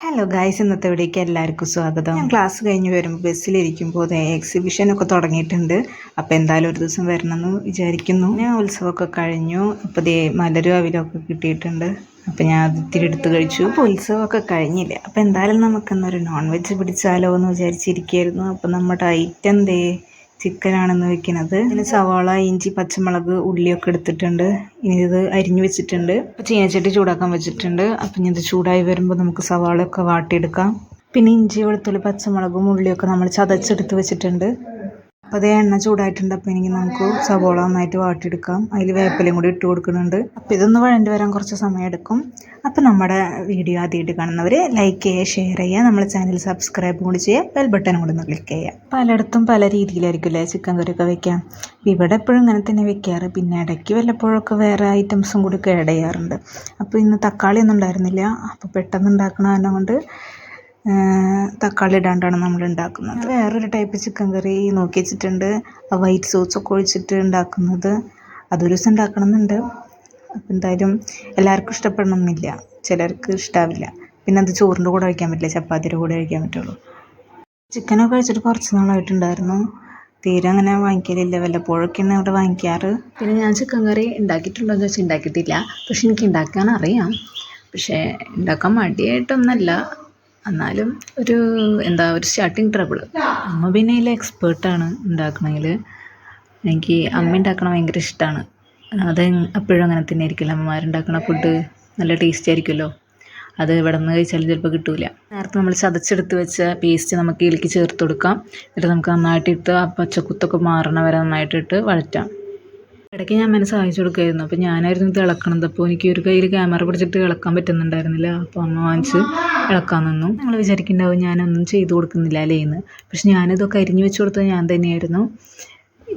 Hello guys ഇന്നത്തെ ഇവിടേക്ക് എല്ലാവർക്കും സ്വാഗതം. ഞാൻ ക്ലാസ് കഴിഞ്ഞ് വരുമ്പോൾ ബസ്സിലിരിക്കുമ്പോൾ എക്സിബിഷനൊക്കെ തുടങ്ങിയിട്ടുണ്ട്. അപ്പോൾ എന്തായാലും ഒരു ദിവസം വരണമെന്ന് വിചാരിക്കുന്നു. ഞാൻ ഉത്സവമൊക്കെ കഴിഞ്ഞു. അപ്പോൾ ദേ മലരും അവിലൊക്കെ കിട്ടിയിട്ടുണ്ട്. അപ്പോൾ ഞാൻ അത് ഇത്തിരി എടുത്ത് കഴിച്ചു. അപ്പോൾ ഉത്സവമൊക്കെ കഴിഞ്ഞില്ല? അപ്പോൾ എന്തായാലും നമുക്കെന്നൊരു നോൺ വെജ് പിടിച്ചാലോ എന്ന് വിചാരിച്ചിരിക്കുകയായിരുന്നു. അപ്പോൾ നമ്മുടെ ഐറ്റം ദേ ചിക്കനാണെന്ന് വെക്കുന്നത്. ഇതിന് സവാള ഇഞ്ചി പച്ചമുളക് ഉള്ളിയൊക്കെ എടുത്തിട്ടുണ്ട്. ഇനി ഇത് അരിഞ്ഞു വെച്ചിട്ടുണ്ട്. അപ്പോൾ ചീനച്ചട്ടി ചൂടാക്കാൻ വെച്ചിട്ടുണ്ട്. അപ്പം ഇനി ഇത് ചൂടായി വരുമ്പോൾ നമുക്ക് സവാളയൊക്കെ വാട്ടിയെടുക്കാം. പിന്നെ ഇഞ്ചി വെളുത്തുള്ളി പച്ചമുളകും ഉള്ളിയൊക്കെ നമ്മൾ ചതച്ചെടുത്ത് വെച്ചിട്ടുണ്ട്. അപ്പോൾ അതേ എണ്ണ ചൂടായിട്ടുണ്ട്. അപ്പോൾ എനിക്ക് നമുക്ക് സവോള നന്നായിട്ട് വാട്ടിയെടുക്കാം. അതിൽ വേപ്പിലയും കൂടി ഇട്ട് കൊടുക്കുന്നുണ്ട്. അപ്പോൾ ഇതൊന്ന് വഴണ്ടി വരാൻ കുറച്ച് സമയം എടുക്കും അപ്പോൾ നമ്മുടെ വീഡിയോ ആദ്യമായിട്ട് കാണുന്നവർ ലൈക്ക് ചെയ്യുക ഷെയർ ചെയ്യുക നമ്മുടെ ചാനൽ സബ്സ്ക്രൈബ് കൂടി ചെയ്യുക ബെൽ ബട്ടൺ കൂടി ഒന്ന് ക്ലിക്ക് ചെയ്യുക. പലയിടത്തും പല രീതിയിലായിരിക്കും അല്ലേ ചിക്കൻ കറിയൊക്കെ വെക്കാം ഇവിടെ എപ്പോഴും ഇങ്ങനെ തന്നെ വെക്കാറ്. പിന്നെ ഇടയ്ക്ക് വല്ലപ്പോഴൊക്കെ വേറെ ഐറ്റംസും കൂടി ഒക്കെ ആഡ് ചെയ്യാറുണ്ട്. അപ്പോൾ ഇന്ന് തക്കാളി ഒന്നും ഉണ്ടായിരുന്നില്ല. അപ്പോൾ പെട്ടെന്ന് ഉണ്ടാക്കണ കാരണം കൊണ്ട് തക്കാളി ഇടാണ്ടാണ് നമ്മൾ ഉണ്ടാക്കുന്നത് വേറൊരു ടൈപ്പ് ചിക്കൻ കറി നോക്കി വെച്ചിട്ടുണ്ട്. വൈറ്റ് സോസൊക്കെ ഒഴിച്ചിട്ട് ഉണ്ടാക്കുന്നത്. അതൊരു ദിവസം ഉണ്ടാക്കണം എന്നുണ്ട് അപ്പം എന്തായാലും എല്ലാവർക്കും ഇഷ്ടപ്പെടണമെന്നില്ല. ചിലർക്ക് ഇഷ്ടാവില്ല. പിന്നെ അത് ചോറിന്റെ കൂടെ കഴിക്കാൻ പറ്റില്ല. ചപ്പാത്തിയുടെ കൂടെ കഴിക്കാൻ പറ്റുള്ളൂ. ചിക്കനൊക്കെ കഴിച്ചിട്ട് കുറച്ച് നാളായിട്ടുണ്ടായിരുന്നു. തീരെ അങ്ങനെ വാങ്ങിക്കലില്ല. വല്ലപ്പോഴൊക്കെയാണ് ഇവിടെ വാങ്ങിക്കാറ്. പിന്നെ ഞാൻ ചിക്കൻ കറി ഉണ്ടാക്കിയിട്ടുണ്ടോ എന്ന് വെച്ചാൽ ഉണ്ടാക്കിയിട്ടില്ല. പക്ഷെ എനിക്ക് ഉണ്ടാക്കാൻ അറിയാം. പക്ഷേ ഉണ്ടാക്കാൻ മടിയായിട്ടൊന്നല്ല. എന്നാലും ഒരു എന്താ ഒരു സ്റ്റാർട്ടിങ് ട്രബിൾ അമ്മ പിന്നെ ഇതിൽ എക്സ്പേർട്ടാണ് ഉണ്ടാക്കണതിൽ എനിക്ക് അമ്മ ഉണ്ടാക്കണ ഭയങ്കര ഇഷ്ടമാണ് അത് എപ്പോഴും അങ്ങനെ തന്നെ ആയിരിക്കില്ല അമ്മമാരുണ്ടാക്കണ ഫുഡ് നല്ല ടേസ്റ്റി ആയിരിക്കുമല്ലോ. അത് ഇവിടെ നിന്ന് കഴിച്ചാലും ചിലപ്പോൾ കിട്ടില്ല നേരത്തെ നമ്മൾ ചതച്ചെടുത്ത് വെച്ച പേസ്റ്റ് നമുക്ക് ഇതിലേക്ക് ചേർത്ത് കൊടുക്കാം. എന്നിട്ട് നമുക്ക് നന്നായിട്ടിട്ട് ആ പച്ചക്കുത്തൊക്കെ മാറണ വരെ നന്നായിട്ടിട്ട് വഴറ്റാം. ഇടയ്ക്ക് ഞാൻ അമ്മേനെ സഹായിച്ചു കൊടുക്കുമായിരുന്നു അപ്പോൾ ഞാനായിരുന്നു ഇത് ഇളക്കണത് അപ്പോൾ എനിക്ക് ഒരു കയ്യിൽ ക്യാമറ പിടിച്ചിട്ട് ഇളക്കാൻ പറ്റുന്നുണ്ടായിരുന്നില്ല. അപ്പോൾ അമ്മ വാങ്ങിച്ച് ഇളക്കാൻ നിന്നു. നിങ്ങൾ വിചാരിക്കുന്നുണ്ടാവും ഞാനൊന്നും ചെയ്തു കൊടുക്കുന്നില്ല അല്ലേ അല്ലേന്ന് പക്ഷെ ഞാനിതൊക്കെ അരിഞ്ഞു വെച്ച് കൊടുത്തത് ഞാൻ തന്നെയായിരുന്നു.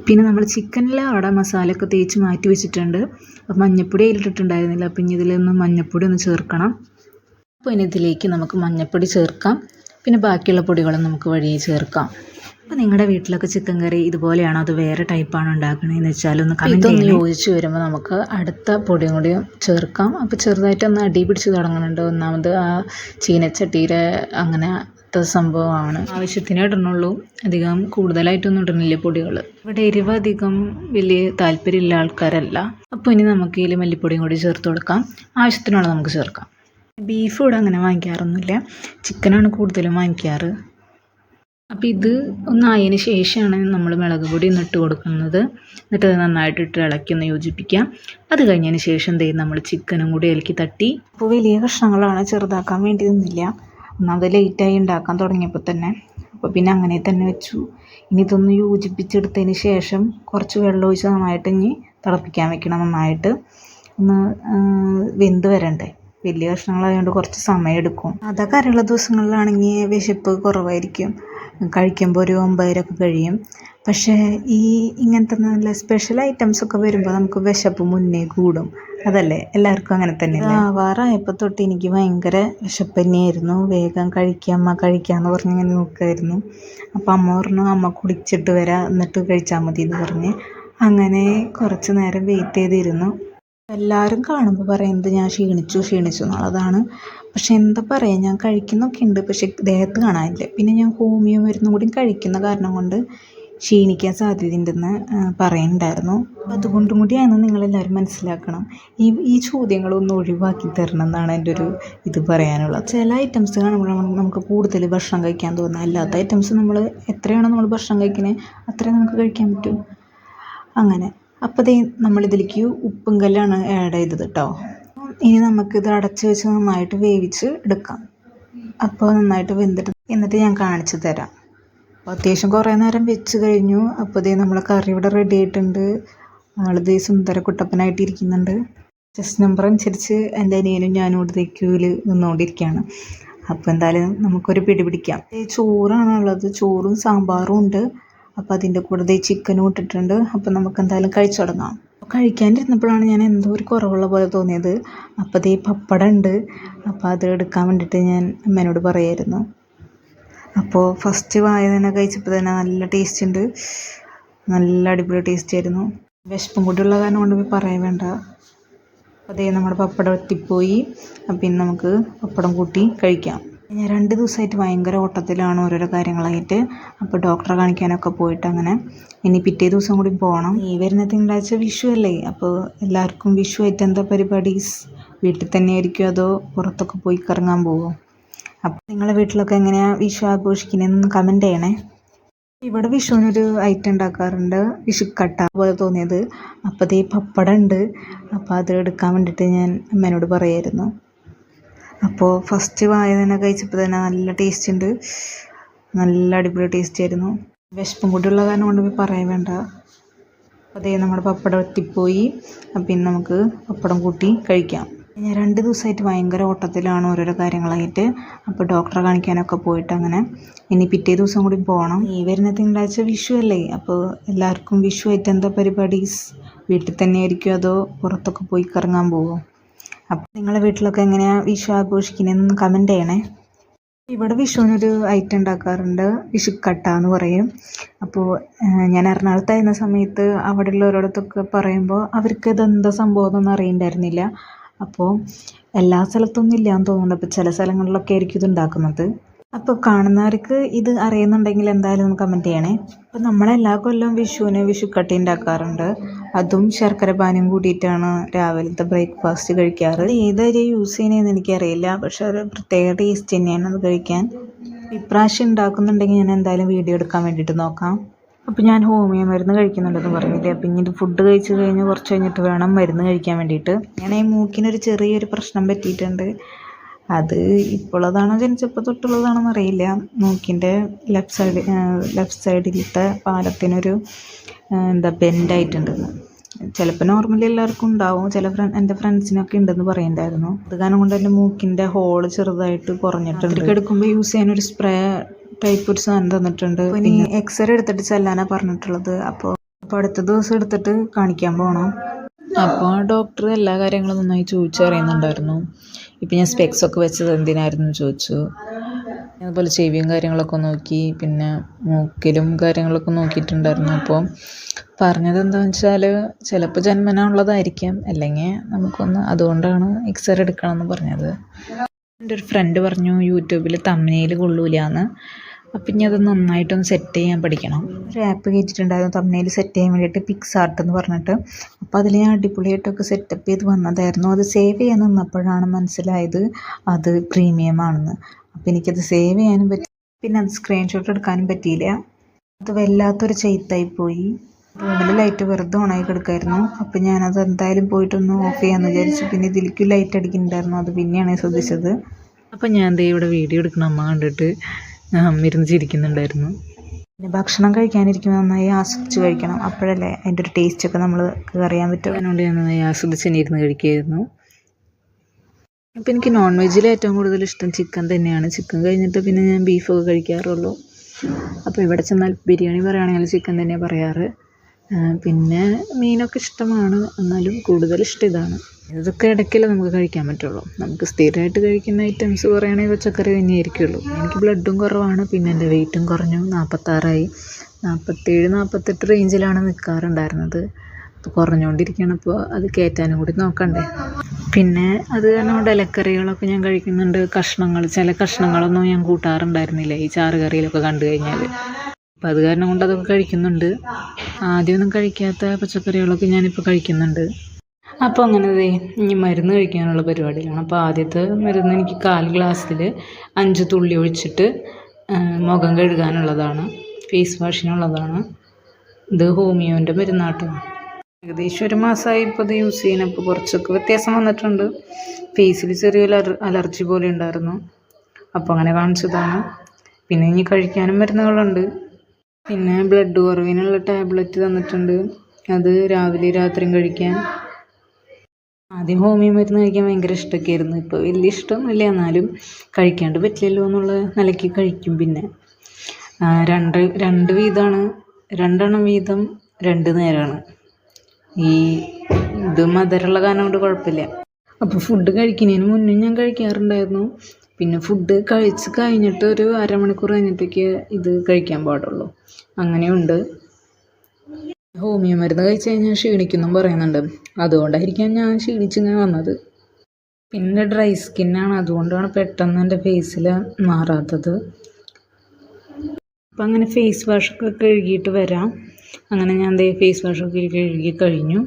പിന്നെ നമ്മൾ ചിക്കനിൽ അവിടെ മസാലയൊക്കെ തേച്ച് മാറ്റി വെച്ചിട്ടുണ്ട്. അപ്പോൾ മഞ്ഞപ്പൊടി അതിലിട്ടിട്ടുണ്ടായിരുന്നില്ല. അപ്പം ഇനി ഇതിലൊന്ന് മഞ്ഞപ്പൊടി ഒന്ന് ചേർക്കണം. അപ്പോൾ ഇനി ഇതിലേക്ക് നമുക്ക് മഞ്ഞപ്പൊടി ചേർക്കാം. പിന്നെ ബാക്കിയുള്ള പൊടികളും നമുക്ക് വഴിയെ ചേർക്കാം. അപ്പോൾ നിങ്ങളുടെ വീട്ടിലൊക്കെ ചിക്കൻ കറി ഇതുപോലെയാണോ? അത് വേറെ ടൈപ്പാണോ ഉണ്ടാക്കണതെന്ന് വെച്ചാൽ ഒന്ന് ഇതൊന്ന് യോജിച്ച് വരുമ്പോൾ നമുക്ക് അടുത്ത പൊടിയും കൂടി ചേർക്കാം. അപ്പോൾ ചെറുതായിട്ടൊന്ന് അടി പിടിച്ച് തുടങ്ങുന്നുണ്ട് ഒന്നാമത് ആ ചീനച്ചട്ടിയിലെ അങ്ങനെ സംഭവമാണ്. ആവശ്യത്തിന് ഇടണുള്ളൂ അധികം കൂടുതലായിട്ടൊന്നും ഇടണില്ല പൊടികൾ ഇവിടെ എരിവ് അധികം വലിയ താല്പര്യമുള്ള ആൾക്കാരല്ല. അപ്പോൾ ഇനി നമുക്ക് ഇതിൽ മല്ലിപ്പൊടിയും കൂടി ചേർത്ത് കൊടുക്കാം. ആവശ്യത്തിനുള്ള നമുക്ക് ചേർക്കാം. ബീഫ് ഇവിടെ അങ്ങനെ വാങ്ങിക്കാറൊന്നുമില്ല. ചിക്കനാണ് കൂടുതലും വാങ്ങിക്കാറ്. അപ്പോൾ ഇത് ഒന്നായതിന് ശേഷമാണ് നമ്മൾ മുളക് പൊടി ഒന്ന് ഇട്ട് കൊടുക്കുന്നത്. എന്നിട്ട് അത് നന്നായിട്ട് ഇട്ട് ഇളക്കി ഒന്ന് യോജിപ്പിക്കാം. അത് കഴിഞ്ഞതിന് ശേഷം ദേ നമ്മൾ ചിക്കനും കൂടി ഇലക്കി തട്ടി. അപ്പോൾ വലിയ കഷ്ണങ്ങളാണ് ചെറുതാക്കാൻ വേണ്ടി നിന്നില്ല. ഒന്നാമത് ലേറ്റായി ഉണ്ടാക്കാൻ തുടങ്ങിയപ്പോൾ തന്നെ. അപ്പോൾ പിന്നെ അങ്ങനെ തന്നെ വെച്ചു. ഇനി ഇതൊന്ന് യോജിപ്പിച്ചെടുത്തതിന് ശേഷം കുറച്ച് വെള്ളം ഒഴിച്ച് നന്നായിട്ട് ഇനി തിളപ്പിക്കാൻ വെക്കണം നന്നായിട്ട്. ഒന്ന് വെന്ത് വരണ്ടേ. വലിയ കഷ്ണങ്ങളായതുകൊണ്ട് കുറച്ച് സമയം എടുക്കും. അതൊക്കെ അരയുള്ള ദിവസങ്ങളിലാണെങ്കിൽ വിശപ്പ് കുറവായിരിക്കും. കഴിക്കുമ്പോൾ ഒരു ഒമ്പതരൊക്കെ കഴിയും. പക്ഷേ ഈ ഇങ്ങനത്തെ നല്ല സ്പെഷ്യൽ ഐറ്റംസ് ഒക്കെ വരുമ്പോൾ നമുക്ക് വിശപ്പ് മുന്നേ കൂടും. അതല്ലേ? എല്ലാവർക്കും അങ്ങനെ തന്നെ ആവാറായപ്പോൾ തൊട്ട് എനിക്ക് ഭയങ്കര വിശപ്പ് തന്നെയായിരുന്നു. വേഗം കഴിക്കാം അമ്മ കഴിക്കാമെന്ന് പറഞ്ഞ് ഇങ്ങനെ നോക്കുമായിരുന്നു അപ്പോൾ അമ്മ പറഞ്ഞു അമ്മ കുടിച്ചിട്ട് വരാം എന്നിട്ട് കഴിച്ചാൽ മതി എന്ന് പറഞ്ഞ്. അങ്ങനെ കുറച്ച് നേരം വെയിറ്റ് ചെയ്തിരുന്നു. എല്ലാവരും കാണുമ്പോൾ പറയുന്നത് ഞാൻ ക്ഷീണിച്ചു ക്ഷീണിച്ചു എന്നുള്ളതാണ്. പക്ഷെ എന്താ പറയുക ഞാൻ കഴിക്കുന്നൊക്കെ ഉണ്ട് പക്ഷെ ദേഹത്ത് കാണാനില്ല. പിന്നെ ഞാൻ ഹോമിയോ മരുന്നും കൂടി കഴിക്കുന്ന കാരണം കൊണ്ട് ക്ഷീണിക്കാൻ സാധ്യതയുണ്ടെന്ന് പറയുന്നുണ്ടായിരുന്നു അതുകൊണ്ടും കൂടിയാണ് നിങ്ങളെല്ലാവരും മനസ്സിലാക്കണം. ഈ ഈ ചോദ്യങ്ങളൊന്ന് ഒഴിവാക്കി തരണം എന്നാണ് എന്റെ ഒരു ഇത് പറയാനുള്ളത്. ചില ഐറ്റംസ് കാണുമ്പോൾ നമുക്ക് കൂടുതൽ ഭക്ഷണം കഴിക്കാൻ തോന്നുക അല്ലാത്ത ഐറ്റംസ് നമ്മൾ എത്രയാണോ നമ്മൾ ഭക്ഷണം കഴിക്കുന്നത് അത്രയും നമുക്ക് കഴിക്കാൻ പറ്റും. അങ്ങനെ. അപ്പോൾ ദേ നമ്മളിതിലേക്ക് ഉപ്പും കല്ലാണ് ആഡ് ചെയ്തത് കേട്ടോ ഇനി നമുക്കിത് അടച്ച് വെച്ച് നന്നായിട്ട് വേവിച്ച് എടുക്കാം. അപ്പോൾ നന്നായിട്ട് വെന്തിട്ട് എന്നിട്ട് ഞാൻ കാണിച്ചു തരാം. അപ്പോൾ അത്യാവശ്യം കുറേ നേരം വെച്ച് കഴിഞ്ഞു. അപ്പോൾ ഇതേ നമ്മളെ കറി ഇവിടെ റെഡി ആയിട്ടുണ്ട്. ആളിതേ സുന്ദര കുട്ടപ്പനായിട്ട് ഇരിക്കുന്നുണ്ട്. ജസ്റ്റ് നമ്പർ അനുസരിച്ച് എന്റെ അനിയനും ഞാനും ഇവിടെ ക്യൂവിൽ നിന്നുകൊണ്ടിരിക്കുകയാണ് അപ്പോൾ എന്തായാലും നമുക്കൊരു പിടി പിടിക്കാം. ചോറാണുള്ളത് ചോറും സാമ്പാറും ഉണ്ട്. അപ്പോൾ അതിന്റെ കൂടെ ദേ ചിക്കനും ഇട്ടിട്ടുണ്ട്. അപ്പോൾ നമുക്ക് എന്തായാലും കഴിച്ചു തുടങ്ങാം. കഴിക്കാണ്ടിരുന്നപ്പോഴാണ് ഞാൻ എന്തോ ഒരു കുറവുള്ള പോലെ തോന്നിയത്. അപ്പോൾ ദേ പപ്പടം ഉണ്ട്. അപ്പോൾ അത് എടുക്കാൻ വേണ്ടിയിട്ട് ഞാൻ അമ്മേനോട് പറയായിരുന്നു. അപ്പോൾ ഫസ്റ്റ് വായ തന്നെ കഴിച്ചപ്പോൾ തന്നെ നല്ല ടേസ്റ്റ് ഉണ്ട്. നല്ല അടിപൊളി ടേസ്റ്റ് ആയിരുന്നു. വിശപ്പും കൂടിയുള്ള കാരണം കൊണ്ട് പറയാൻ വേണ്ട. അതേ നമ്മുടെ പപ്പടം എത്തിപ്പോയി. പിന്നെ നമുക്ക് പപ്പടം കൂട്ടി കഴിക്കാം. ഞാൻ രണ്ട് ദിവസമായിട്ട് ഭയങ്കര ഓട്ടത്തിലാണ് ഓരോരോ കാര്യങ്ങളായിട്ട്. അപ്പോൾ ഡോക്ടറെ കാണിക്കാനൊക്കെ പോയിട്ട് അങ്ങനെ. ഇനി പിറ്റേ ദിവസം കൂടി പോകണം. ഈ വരുന്ന തിങ്കളാഴ്ച വിഷു അല്ലേ? അപ്പോൾ എല്ലാവർക്കും വിഷു ആയിട്ട് എന്താ പരിപാടീസ് വീട്ടിൽ തന്നെ ആയിരിക്കും അതോ പുറത്തൊക്കെ പോയി കറങ്ങാൻ പോവോ? അപ്പോൾ നിങ്ങളെ വീട്ടിലൊക്കെ എങ്ങനെയാണ് വിഷു ആഘോഷിക്കുന്നതെന്ന് കമന്റ് ചെയ്യണേ. ഇവിടെ വിഷുവിനൊരു ഐറ്റം ഉണ്ടാക്കാറുണ്ട്. വിഷുക്കട്ട പോലെ തോന്നിയത്. അപ്പോൾ അതേ പപ്പടം ഉണ്ട് അപ്പോൾ അത് എടുക്കാൻ വേണ്ടിയിട്ട് ഞാൻ അമ്മേനോട് പറയായിരുന്നു. അപ്പോൾ ഫസ്റ്റ് വായ തന്നെ കഴിച്ചപ്പോൾ തന്നെ നല്ല ടേസ്റ്റ് ഉണ്ട് നല്ല അടിപൊളി ടേസ്റ്റ് ആയിരുന്നു. വിശപ്പും കൂടി ഉള്ള കാരണം കൊണ്ട് പോയി പറയാൻ വേണ്ട. അതേ നമ്മുടെ പപ്പടം എത്തിപ്പോയി. പിന്നെ നമുക്ക് പപ്പടം കൂട്ടി കഴിക്കാം. ഞാൻ രണ്ട് ദിവസമായിട്ട് ഭയങ്കര ഓട്ടത്തിലാണ് ഓരോരോ കാര്യങ്ങളായിട്ട്. അപ്പോൾ ഡോക്ടറെ കാണിക്കാനൊക്കെ പോയിട്ട് അങ്ങനെ. ഇനി പിറ്റേ ദിവസം കൂടി പോകണം ഈ വരുന്ന തിങ്കളാഴ്ച വിഷു അല്ലേ? അപ്പോൾ എല്ലാവർക്കും വിഷു ആയിട്ട് എന്താ പരിപാടീസ് വീട്ടിൽ തന്നെ ആയിരിക്കും അതോ പുറത്തൊക്കെ പോയി കറങ്ങാൻ പോവോ? അപ്പോൾ നിങ്ങളുടെ വീട്ടിലൊക്കെ എങ്ങനെയാണ് വിഷു ആഘോഷിക്കുന്നതെന്ന് കമന്റ് ചെയ്യണേ. ഇവിടെ വിഷുവിനൊരു ഐറ്റം ഉണ്ടാക്കാറുണ്ട് വിഷുക്കട്ട എന്ന് പറയും അപ്പോൾ ഞാൻ എറണാകുളത്തായിരുന്ന സമയത്ത് അവിടെ ഉള്ളവരോടത്തൊക്കെ പറയുമ്പോൾ അവർക്ക് ഇതെന്താ സംഭവം എന്നൊന്നും അറിയണ്ടായിരുന്നില്ല. അപ്പോൾ എല്ലാ സ്ഥലത്തൊന്നും ഇല്ലയെന്ന് തോന്നുന്നുണ്ട്. അപ്പോൾ ചില സ്ഥലങ്ങളിലൊക്കെ ആയിരിക്കും ഇത് ഉണ്ടാക്കുന്നത്. അപ്പോൾ കാണുന്നവർക്ക് ഇത് അറിയുന്നുണ്ടെങ്കിൽ എന്തായാലും ഒന്ന് കമന്റ് ചെയ്യണേ. അപ്പോൾ നമ്മളെല്ലാ കൊല്ലവും വിഷുവിന് വിഷുക്കട്ടി ഉണ്ടാക്കാറുണ്ട്. അതും ശർക്കര പാനും കൂടിയിട്ടാണ് രാവിലത്തെ ബ്രേക്ക്ഫാസ്റ്റ് കഴിക്കാറ്. ഏത് അരി യൂസ് ചെയ്യുന്നതെന്ന് എനിക്കറിയില്ല. പക്ഷെ ഒരു പ്രത്യേക ടേസ്റ്റ് തന്നെയാണ് അത് കഴിക്കാൻ. ഇപ്രാവശ്യം ഉണ്ടാക്കുന്നുണ്ടെങ്കിൽ ഞാൻ എന്തായാലും വീഡിയോ എടുക്കാൻ വേണ്ടിയിട്ട് നോക്കാം. അപ്പോൾ ഞാൻ ഹോമിയോ മരുന്ന് കഴിക്കുന്നുണ്ടെന്ന് പറഞ്ഞില്ലേ? അപ്പോൾ ഇനി ഫുഡ് കഴിച്ച് കഴിഞ്ഞ് കുറച്ച് കഴിഞ്ഞിട്ട് വേണം മരുന്ന് കഴിക്കാൻ വേണ്ടിയിട്ട്. ഞാൻ ഈ മൂക്കിനൊരു ചെറിയൊരു പ്രശ്നം പറ്റിയിട്ടുണ്ട്. അത് ഇപ്പോഴതാണോ ജനിച്ചപ്പോൾ തൊട്ടുള്ളതാണോ അറിയില്ല. മൂക്കിന്റെ ലെഫ്റ്റ് സൈഡ് ലെഫ്റ്റ് സൈഡിലത്തെ പാലത്തിനൊരു എന്താ ബെൻഡായിട്ടുണ്ട് ചിലപ്പോൾ നോർമലി എല്ലാവർക്കും ഉണ്ടാവും. ചില ഫ്രണ്ട് എന്റെ ഫ്രണ്ട്സിനൊക്കെ ഉണ്ടെന്ന് പറയുന്നുണ്ടായിരുന്നു അത് കാരണം കൊണ്ട് എന്റെ മൂക്കിന്റെ ഹോൾ ചെറുതായിട്ട് കുറഞ്ഞിട്ടുണ്ട്. എടുക്കുമ്പോൾ യൂസ് ചെയ്യാൻ ഒരു സ്പ്രേ ടൈപ്പ് ഒരു സാധനം തന്നിട്ടുണ്ട്. ഇനി എക്സ്റേ എടുത്തിട്ട് ചെല്ലാനാണ് പറഞ്ഞിട്ടുള്ളത്. അപ്പോൾ അപ്പോൾ അടുത്ത ദിവസം എടുത്തിട്ട് കാണിക്കാൻ പോകണം അപ്പോൾ ഡോക്ടർ എല്ലാ കാര്യങ്ങളും നന്നായി ചോദിച്ചറിയുന്നുണ്ടായിരുന്നു ഇപ്പം ഞാൻ സ്പെക്സ് ഒക്കെ വെച്ചത് എന്തിനായിരുന്നു ചോദിച്ചു. അതുപോലെ ചെവിയും കാര്യങ്ങളൊക്കെ നോക്കി പിന്നെ മൂക്കിലും കാര്യങ്ങളൊക്കെ നോക്കിയിട്ടുണ്ടായിരുന്നു. അപ്പോൾ പറഞ്ഞത് എന്താണെന്ന് വെച്ചാൽ ചിലപ്പോൾ ജന്മന ഉള്ളതായിരിക്കാം അല്ലെങ്കിൽ നമുക്കൊന്ന് അതുകൊണ്ടാണ് എക്സ്റേ എടുക്കണമെന്ന് പറഞ്ഞത്. എന്റെ ഒരു ഫ്രണ്ട് പറഞ്ഞു യൂട്യൂബിൽ തമ്മനയിൽ കൊള്ളൂലാന്ന്. അപ്പം ഇനി അത് നന്നായിട്ടൊന്ന് സെറ്റ് ചെയ്യാൻ പഠിക്കണം. ഒരു ആപ്പ് കയറ്റിയിട്ടുണ്ടായിരുന്നു തമ്മയിൽ സെറ്റ് ചെയ്യാൻ വേണ്ടിയിട്ട് പിക്സ് ആർട്ട് എന്ന് പറഞ്ഞിട്ട്. അപ്പോൾ അതിൽ ഞാൻ അടിപൊളിയായിട്ടൊക്കെ സെറ്റപ്പ് ചെയ്ത് വന്നതായിരുന്നു. അത് സേവ് ചെയ്യാൻ നിന്നപ്പോഴാണ് മനസ്സിലായത് അത് പ്രീമിയം ആണെന്ന്. അപ്പോൾ എനിക്കത് സേവ് ചെയ്യാനും പറ്റി. പിന്നെ അത് സ്ക്രീൻഷോട്ട് എടുക്കാനും പറ്റിയില്ല. അത് വല്ലാത്തൊരു ചെയ്ത്തായി പോയി. റൂമിൽ ലൈറ്റ് വെറുതെ ഓണായി കിടക്കായിരുന്നു. അപ്പം ഞാനത് എന്തായാലും പോയിട്ടൊന്ന് ഓഫ് ചെയ്യാമെന്ന് വിചാരിച്ചു. പിന്നെ ഇതിലേക്ക് ലൈറ്റ് അടിക്കുന്നുണ്ടായിരുന്നു. അത് പിന്നെയാണ് ശ്രദ്ധിച്ചത്. അപ്പം ഞാൻ ദേ ഇവിടെ വീഡിയോ എടുക്കണം അമ്മ കണ്ടിട്ട് ഇരുന്ന് ചിരിക്കുന്നുണ്ടായിരുന്നു പിന്നെ ഭക്ഷണം കഴിക്കാനിരിക്കുമ്പോൾ നന്നായി ആസ്വദിച്ച് കഴിക്കണം. അപ്പോഴല്ലേ അതിന്റെ ഒരു ടേസ്റ്റ് ഒക്കെ നമ്മൾ അറിയാൻ പറ്റും. അതുകൊണ്ട് ഞാൻ നന്നായി ആസ്വദിച്ച് തന്നെ ഇരുന്ന് കഴിക്കുമായിരുന്നു അപ്പം എനിക്ക് നോൺ വെജിൽ ഏറ്റവും കൂടുതൽ ഇഷ്ടം ചിക്കൻ തന്നെയാണ്. ചിക്കൻ കഴിഞ്ഞിട്ട് പിന്നെ ഞാൻ ബീഫൊക്കെ കഴിക്കാറുള്ളൂ. അപ്പോൾ ഇവിടെ ചെന്നാൽ ബിരിയാണി പറയുകയാണെങ്കിൽ ചിക്കൻ തന്നെയാണ് പറയാറ്. പിന്നെ മീനൊക്കെ ഇഷ്ടമാണ്. എന്നാലും കൂടുതൽ ഇഷ്ടം ഇതാണ്. ഇതൊക്കെ ഇടയ്ക്കല്ലേ നമുക്ക് കഴിക്കാൻ പറ്റുള്ളൂ. നമുക്ക് സ്ഥിരമായിട്ട് കഴിക്കുന്ന ഐറ്റംസ് പറയുകയാണെങ്കിൽ പച്ചക്കറി തന്നെയായിരിക്കുള്ളൂ. എനിക്ക് ബ്ലഡും കുറവാണ് പിന്നെ എന്റെ വെയിറ്റും കുറഞ്ഞു. നാൽപ്പത്താറായി നാൽപ്പത്തേഴ് നാൽപ്പത്തെട്ട് റേഞ്ചിലാണ് നിൽക്കാറുണ്ടായിരുന്നത് കുറഞ്ഞുകൊണ്ടിരിക്കുകയാണ് അപ്പോൾ അത് കയറ്റാനും കൂടി നോക്കണ്ടേ. പിന്നെ അത് കാരണം ഇലക്കറികളൊക്കെ ഞാൻ കഴിക്കുന്നുണ്ട്. കഷ്ണങ്ങൾ ചില കഷ്ണങ്ങളൊന്നും ഞാൻ കൂട്ടാറുണ്ടായിരുന്നില്ല ഈ ചാറ് കറിയിലൊക്കെ കണ്ടു കഴിഞ്ഞാൽ അപ്പം അത് കാരണം കൊണ്ട് അതൊക്കെ കഴിക്കുന്നുണ്ട്. ആദ്യമൊന്നും കഴിക്കാത്ത പച്ചക്കറികളൊക്കെ ഞാനിപ്പോൾ കഴിക്കുന്നുണ്ട്. അപ്പോൾ അങ്ങനെ ദേ ഇനി മരുന്ന് കഴിക്കാനുള്ള പരിപാടിയിലാണ്. അപ്പോൾ ആദ്യത്തെ മരുന്ന് എനിക്ക് കാൽ ഗ്ലാസ്സിൽ അഞ്ച് തുള്ളി ഒഴിച്ചിട്ട് മുഖം കഴുകാനുള്ളതാണ്. ഫേസ് വാഷിനുള്ളതാണ്. ഇത് ഹോമിയോന്റെ മരുന്നാട്ടോ. ഏകദേശം ഒരു മാസമായി ഇപ്പോൾ ഇത് യൂസ് ചെയ്യുന്നപ്പോൾ കുറച്ചൊക്കെ വ്യത്യാസം വന്നിട്ടുണ്ട്. ഫേസിൽ ചെറിയൊരു അലർജി പോലെ ഉണ്ടായിരുന്നു. അപ്പോൾ അങ്ങനെ കാണിച്ചതാണ്. പിന്നെ ഇനി കഴിക്കാനും മരുന്നുകളുണ്ട്. പിന്നെ ബ്ലഡ് കുറവിനുള്ള ടാബ്ലറ്റ് തന്നിട്ടുണ്ട്. അത് രാവിലെ രാത്രിയും കഴിക്കാൻ. ആദ്യം ഹോമിയോ മരുന്ന് കഴിക്കാൻ ഭയങ്കര ഇഷ്ടമൊക്കെ ആയിരുന്നു ഇപ്പോൾ വലിയ ഇഷ്ടമൊന്നുമില്ല. എന്നാലും കഴിക്കാണ്ട് പറ്റില്ലല്ലോ എന്നുള്ള നിലയ്ക്ക് കഴിക്കും പിന്നെ. രണ്ട് രണ്ട് വീതമാണ്. രണ്ടെണ്ണം വീതം രണ്ട് നേരമാണ്. ഈ ഇത് മധുരമുള്ള കാരണം കൊണ്ട് കുഴപ്പമില്ല. അപ്പോൾ ഫുഡ് കഴിക്കുന്നതിന് മുന്നേ ഞാൻ കഴിക്കാറുണ്ടായിരുന്നു. പിന്നെ ഫുഡ് കഴിച്ച് കഴിഞ്ഞിട്ട് ഒരു അരമണിക്കൂർ കഴിഞ്ഞിട്ടേക്ക് ഇത് കഴിക്കാൻ പാടുള്ളൂ. അങ്ങനെയുണ്ട്. ഹോമിയോ മരുന്ന് കഴിച്ച് കഴിഞ്ഞാൽ ക്ഷീണിക്കുന്നും പറയുന്നുണ്ട്. അതുകൊണ്ടായിരിക്കാം ഞാൻ ക്ഷീണിച്ചിങ്ങനെ വന്നത്. പിന്നെ ഡ്രൈ സ്കിന്നാണ്. അതുകൊണ്ടാണ് പെട്ടെന്ന് എന്റെ ഫേസിൽ മാറാത്തത്. അപ്പം അങ്ങനെ ഫേസ് വാഷൊക്കെ കഴുകിയിട്ട് വരാം. അങ്ങനെ ഞാൻ ദേ ഫേസ് വാഷൊക്കെ കഴുകി കഴിഞ്ഞു.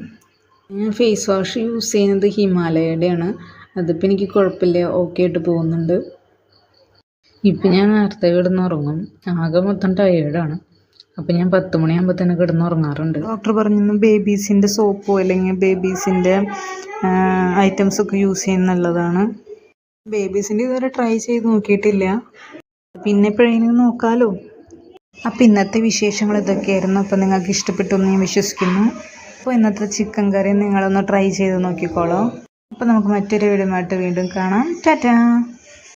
ഞാൻ ഫേസ് വാഷ് യൂസ് ചെയ്യുന്നത് ഹിമാലയയുടെയാണ്. അതിപ്പോൾ എനിക്ക് കുഴപ്പമില്ല. ഓക്കെ ആയിട്ട് പോകുന്നുണ്ട്. ഇപ്പം ഞാൻ നേരത്തെ കിടന്നുറങ്ങും. ആകെ മൊത്തം ടയേർഡാണ് അപ്പം ഞാൻ പത്ത് മണിയാകുമ്പോൾ തന്നെ കിടന്നുറങ്ങാറുണ്ട്. ഡോക്ടർ പറഞ്ഞു ബേബീസിന്റെ സോപ്പോ അല്ലെങ്കിൽ ബേബീസിന്റെ ഐറ്റംസ് ഒക്കെ യൂസ് ചെയ്യുന്നുള്ളതാണ് ബേബീസിന്റെ ഇതുവരെ ട്രൈ ചെയ്ത് നോക്കിയിട്ടില്ല. പിന്നെ എപ്പോഴെങ്കിലും നോക്കാലോ. അപ്പം ഇന്നത്തെ വിശേഷങ്ങൾ ഇതൊക്കെയായിരുന്നു. അപ്പം നിങ്ങൾക്ക് ഇഷ്ടപ്പെട്ടു എന്ന് ഞാൻ വിശ്വസിക്കുന്നു. അപ്പോൾ ഇന്നത്തെ ചിക്കൻ കറി നിങ്ങളൊന്ന് ട്രൈ ചെയ്ത് നോക്കിക്കോളൂ. അപ്പോൾ നമുക്ക് മറ്റൊരു വീടുമായിട്ട് വീണ്ടും കാണാം. ടാറ്റാ!